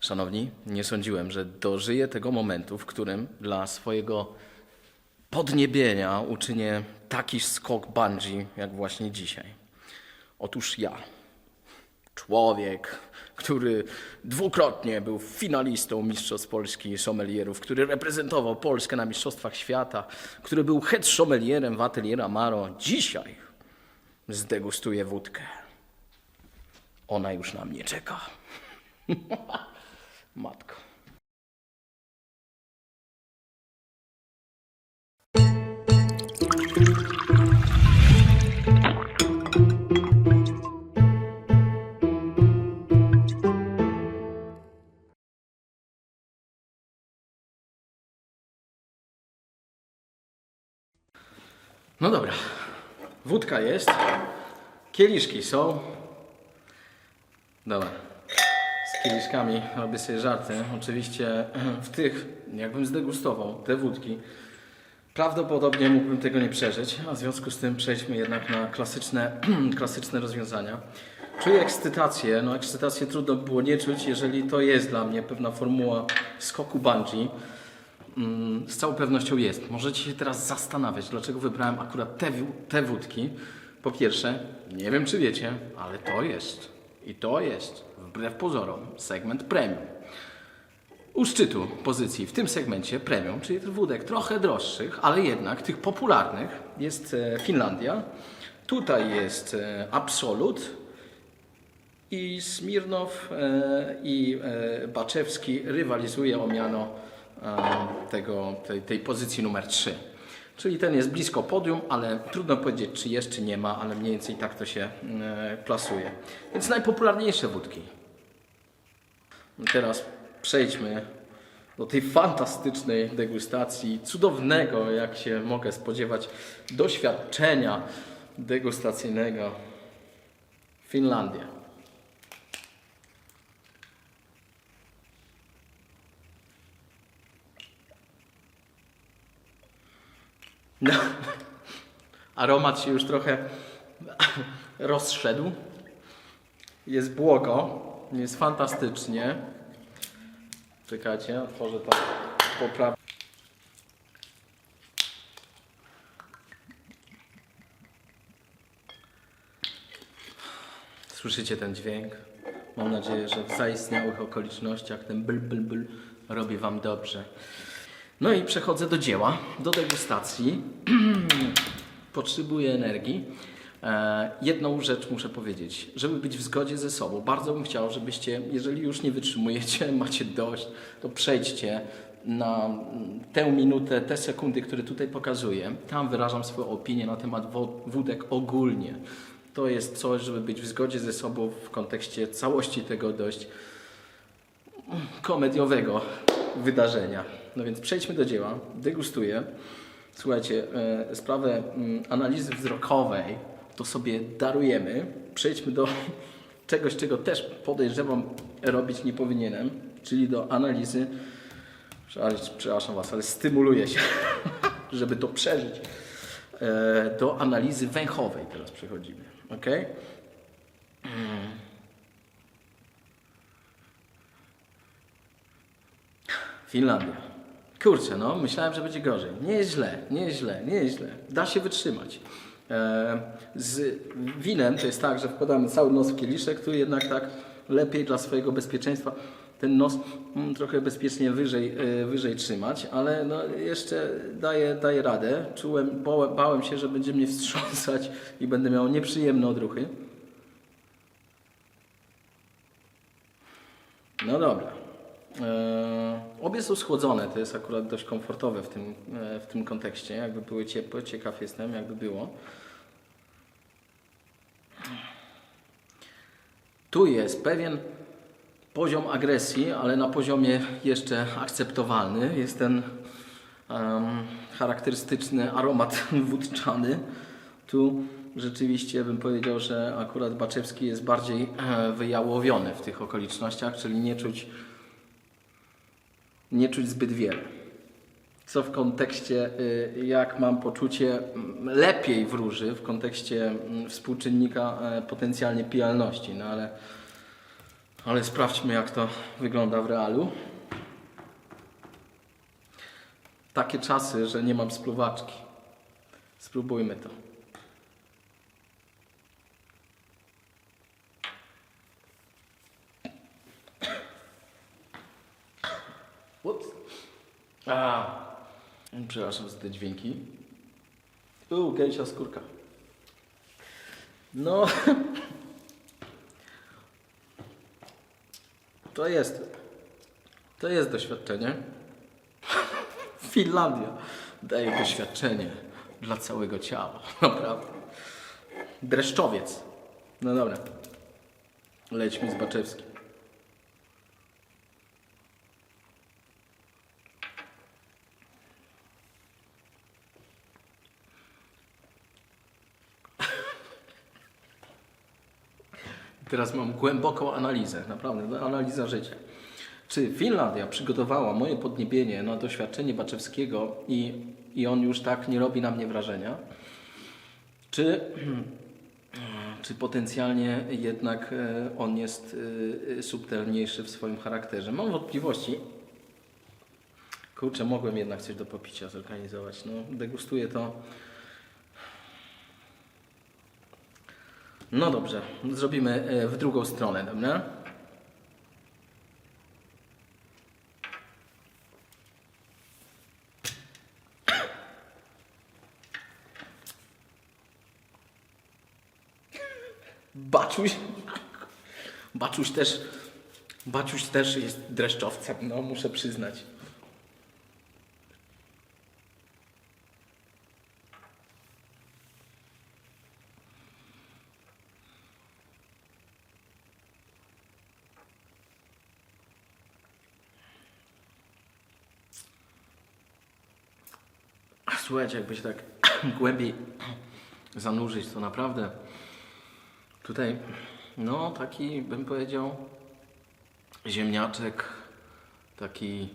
Szanowni, nie sądziłem, że dożyję tego momentu, w którym dla swojego podniebienia uczynię taki skok bungee, jak właśnie dzisiaj. Otóż ja, człowiek, który dwukrotnie był finalistą Mistrzostw Polski sommelierów, który reprezentował Polskę na Mistrzostwach Świata, który był head sommelierem w Atelier Amaro, dzisiaj zdegustuję wódkę. Ona już na mnie czeka. Matko. No dobra. Wódka jest. Kieliszki są. Dobra. Z kieliszkami robię sobie żarty. Oczywiście w tych, jakbym zdegustował te wódki, prawdopodobnie mógłbym tego nie przeżyć, a w związku z tym przejdźmy jednak na klasyczne, klasyczne rozwiązania. Czuję ekscytację. No ekscytację trudno było nie czuć, jeżeli to jest dla mnie pewna formuła skoku bungee. Mm, Z całą pewnością jest. Możecie się teraz zastanawiać, dlaczego wybrałem akurat te, te wódki. Po pierwsze, nie wiem czy wiecie, ale to jest i to jest, wbrew pozorom, segment premium. U szczytu pozycji w tym segmencie premium, czyli wódek trochę droższych, ale jednak tych popularnych, jest e, Finlandia. Tutaj jest e, Absolut, i Smirnow e, i Baczewski rywalizuje o miano tego, tej, tej pozycji numer 3. Czyli ten jest blisko podium, ale trudno powiedzieć, czy jest, czy nie ma, ale mniej więcej tak to się e, plasuje. Więc najpopularniejsze wódki. Teraz przejdźmy do tej fantastycznej degustacji, cudownego, jak się mogę spodziewać, doświadczenia degustacyjnego. Finlandia. No, aromat się już trochę rozszedł. Jest błogo, jest fantastycznie. Czekajcie, otworzę to poprawnie. Słyszycie ten dźwięk? Mam nadzieję, że w zaistniałych okolicznościach ten bl bl bl robi Wam dobrze. No i przechodzę do dzieła, do degustacji. Potrzebuję energii. E, jedną rzecz muszę powiedzieć, żeby być w zgodzie ze sobą. Bardzo bym chciał, żebyście, jeżeli już nie wytrzymujecie, macie dość, to przejdźcie na mm, tę minutę, te sekundy, które tutaj pokazuję. Tam wyrażam swoją opinię na temat wódek ogólnie. To jest coś, żeby być w zgodzie ze sobą w kontekście całości tego dość komediowego wydarzenia. No więc przejdźmy do dzieła. Degustuję. Słuchajcie, e, sprawę mm, analizy wzrokowej to sobie darujemy. Przejdźmy do czegoś, czego też podejrzewam robić nie powinienem, czyli do analizy. Przepraszam Was, ale stymuluję się, żeby to przeżyć. E, Do analizy węchowej teraz przechodzimy. ok? Finlandia. Kurczę, no, myślałem, że będzie gorzej. Nie jest źle, nie jest źle, nie jest źle. Da się wytrzymać. E, z winem to jest tak, że wkładamy cały nos w kieliszek, tu jednak tak lepiej dla swojego bezpieczeństwa ten nos mm, trochę bezpiecznie wyżej, e, wyżej trzymać, ale no, jeszcze daje, daje radę. Czułem, bałem, bałem się, że będzie mnie wstrząsać i będę miał nieprzyjemne odruchy. No dobra. E, obie są schłodzone, to jest akurat dość komfortowe w tym, e, w tym kontekście. Jakby były ciepłe, ciekaw jestem, jakby było. Tu jest pewien poziom agresji, ale na poziomie jeszcze akceptowalny. Jest ten em, charakterystyczny aromat wódczany. Tu rzeczywiście bym powiedział, że akurat Baczewski jest bardziej e, wyjałowiony w tych okolicznościach, czyli nie czuć, nie czuć zbyt wiele. co w kontekście, y, jak mam poczucie mm, lepiej wróży, w kontekście mm, współczynnika e, potencjalnie pijalności. No ale, ale sprawdźmy, jak to wygląda w realu. Takie czasy, że nie mam spluwaczki. Spróbujmy to. Ups. A, przepraszam za te dźwięki. U, gęsia skórka. No, to jest, to jest doświadczenie. Finlandia daje doświadczenie dla całego ciała, naprawdę. Dreszczowiec. No dobra, lećmy z Baczewskim. Teraz mam głęboką analizę, naprawdę, no, analiza życia. Czy Finlandia przygotowała moje podniebienie na doświadczenie Baczewskiego i, i on już tak nie robi na mnie wrażenia? Czy, czy potencjalnie jednak e, on jest e, subtelniejszy w swoim charakterze? Mam wątpliwości. Kurczę, mogłem jednak coś do popicia zorganizować. No, degustuję to. No dobrze, zrobimy e, w drugą stronę, dobra? Baczuś. Baczuś też. Baczuś też jest dreszczowcem, no muszę przyznać. Słuchajcie, jakby się tak głębiej zanurzyć, to naprawdę tutaj, no taki bym powiedział, ziemniaczek, taki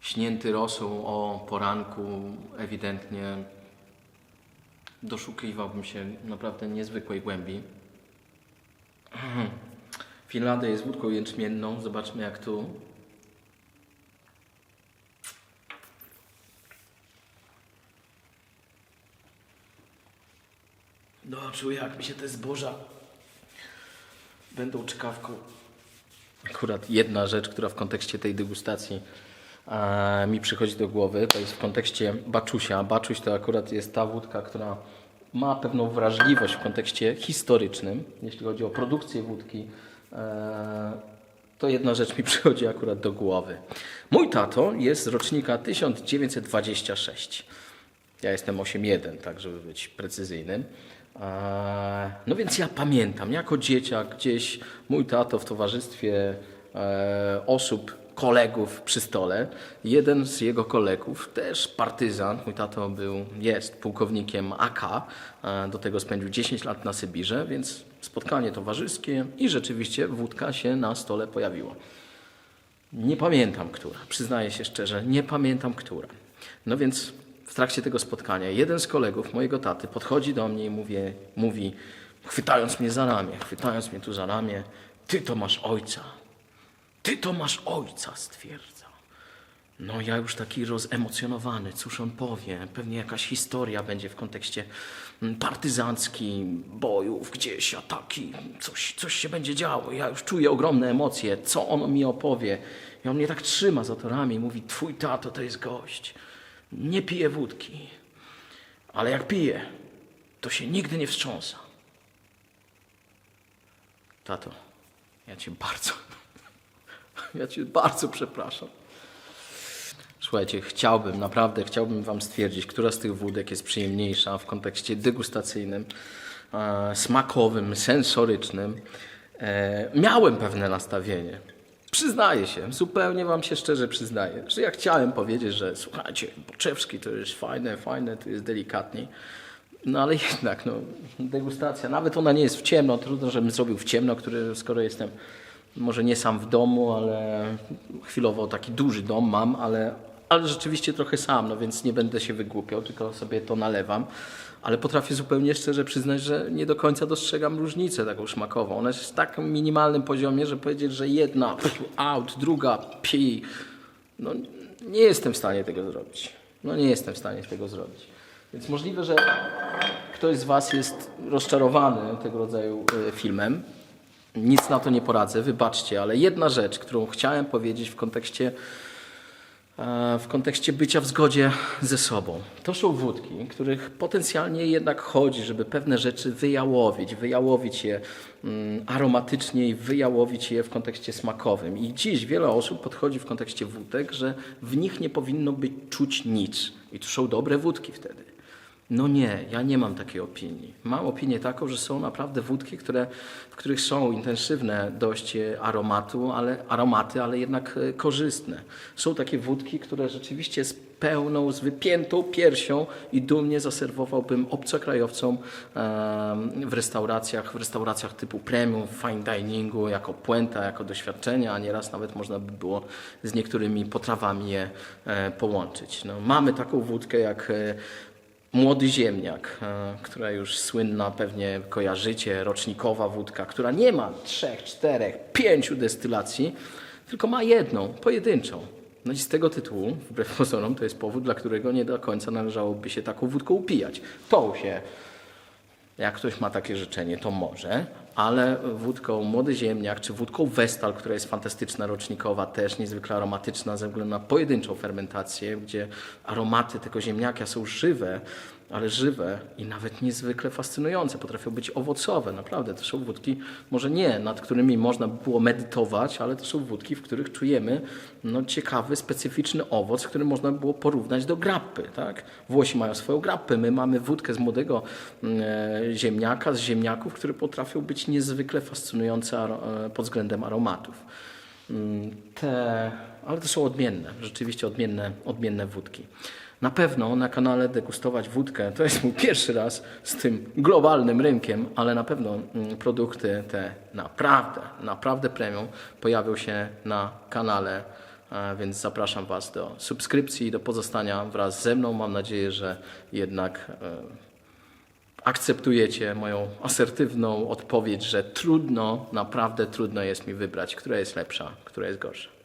śnięty rosół o poranku, ewidentnie doszukiwałbym się naprawdę niezwykłej głębi. Finlandia jest wódką jęczmienną, zobaczmy jak tu. No, czuję, jak mi się te zboża będą czkawką. Akurat jedna rzecz, która w kontekście tej degustacji e, mi przychodzi do głowy, to jest w kontekście baczusia. Baczuś to akurat jest ta wódka, która ma pewną wrażliwość w kontekście historycznym, jeśli chodzi o produkcję wódki. E, to jedna rzecz mi przychodzi akurat do głowy. Mój tato jest z rocznika 1926. Ja jestem 8.1, tak żeby być precyzyjnym. Eee, No więc ja pamiętam, jako dzieciak gdzieś mój tato w towarzystwie e, osób, kolegów przy stole, jeden z jego kolegów, też partyzant, mój tato był, jest pułkownikiem AK, e, do tego spędził 10 lat na Sybirze, więc spotkanie towarzyskie i rzeczywiście wódka się na stole pojawiła. Nie pamiętam, która. Przyznaję się szczerze, nie pamiętam, która. No więc w trakcie tego spotkania jeden z kolegów mojego taty podchodzi do mnie i mówi, mówi chwytając mnie za ramię, chwytając mnie tu za ramię, ty to masz ojca. Ty to masz ojca, stwierdza. No ja już taki rozemocjonowany, cóż on powie, pewnie jakaś historia będzie w kontekście mm, partyzanckim, bojów gdzieś, ataki, coś, coś się będzie działo. Ja już czuję ogromne emocje, co on mi opowie. I on mnie tak trzyma za torami i mówi, twój tato to jest gość, nie pije wódki, ale jak pije, to się nigdy nie wstrząsa. Tato, ja cię bardzo, ja cię bardzo przepraszam. Słuchajcie, chciałbym, naprawdę chciałbym Wam stwierdzić, która z tych wódek jest przyjemniejsza w kontekście degustacyjnym, e, smakowym, sensorycznym. E, miałem pewne nastawienie. Przyznaję się, zupełnie Wam się szczerze przyznaję, że ja chciałem powiedzieć, że słuchajcie, Boczewski to jest fajne, fajne, to jest delikatniej. No ale jednak, no, degustacja, nawet ona nie jest w ciemno, trudno, żebym zrobił w ciemno, który, skoro jestem może nie sam w domu, ale chwilowo taki duży dom mam, ale ale rzeczywiście trochę sam, no więc nie będę się wygłupiał, tylko sobie to nalewam. Ale potrafię zupełnie szczerze przyznać, że nie do końca dostrzegam różnicę taką smakową. Ona jest w tak minimalnym poziomie, że powiedzieć, że jedna pff, out, druga pi, no nie jestem w stanie tego zrobić. No nie jestem w stanie tego zrobić. Więc możliwe, że ktoś z Was jest rozczarowany tego rodzaju y, filmem. Nic na to nie poradzę, wybaczcie, ale jedna rzecz, którą chciałem powiedzieć w kontekście, w kontekście bycia w zgodzie ze sobą. To są wódki, których potencjalnie jednak chodzi, żeby pewne rzeczy wyjałowić, wyjałowić je mm, aromatycznie i wyjałowić je w kontekście smakowym. I dziś wiele osób podchodzi w kontekście wódek, że w nich nie powinno być czuć nic. I to są dobre wódki wtedy. No nie, ja nie mam takiej opinii. Mam opinię taką, że są naprawdę wódki, które, w których są intensywne dość e, aromatu, ale, aromaty, ale jednak e, korzystne. Są takie wódki, które rzeczywiście z pełną, z wypiętą piersią i dumnie zaserwowałbym obcokrajowcom w restauracjach, w restauracjach typu premium, fine diningu, jako puenta, jako doświadczenie, a nieraz nawet można by było z niektórymi potrawami je e, połączyć. No, mamy taką wódkę jak Młody Ziemniak, e, która już słynna pewnie kojarzycie, rocznikowa wódka, która nie ma trzech, czterech, pięciu destylacji, tylko ma jedną, pojedynczą. No i z tego tytułu, wbrew pozorom, to jest powód, dla którego nie do końca należałoby się taką wódką upijać. To się jak ktoś ma takie życzenie, to może, ale wódką Młody Ziemniak czy wódką Westal, która jest fantastyczna, rocznikowa, też niezwykle aromatyczna ze względu na pojedynczą fermentację, gdzie aromaty tego ziemniaka są żywe, ale żywe i nawet niezwykle fascynujące. Potrafią być owocowe, naprawdę. To są wódki, może nie, nad którymi można by było medytować, ale to są wódki, w których czujemy no, ciekawy, specyficzny owoc, który można by było porównać do grappy. Tak? Włosi mają swoją grappę, my mamy wódkę z młodego mm, e, ziemniaka, z ziemniaków, które potrafią być niezwykle fascynujące e, pod względem aromatów. Mm, Te, ale to są odmienne, rzeczywiście odmienne, odmienne wódki. Na pewno na kanale degustować wódkę to jest mój pierwszy raz z tym globalnym rynkiem, ale na pewno mm, produkty te naprawdę, naprawdę premium pojawią się na kanale, e, więc zapraszam Was do subskrypcji i do pozostania wraz ze mną. Mam nadzieję, że jednak e, akceptujecie moją asertywną odpowiedź, że trudno, naprawdę trudno jest mi wybrać, która jest lepsza, która jest gorsza.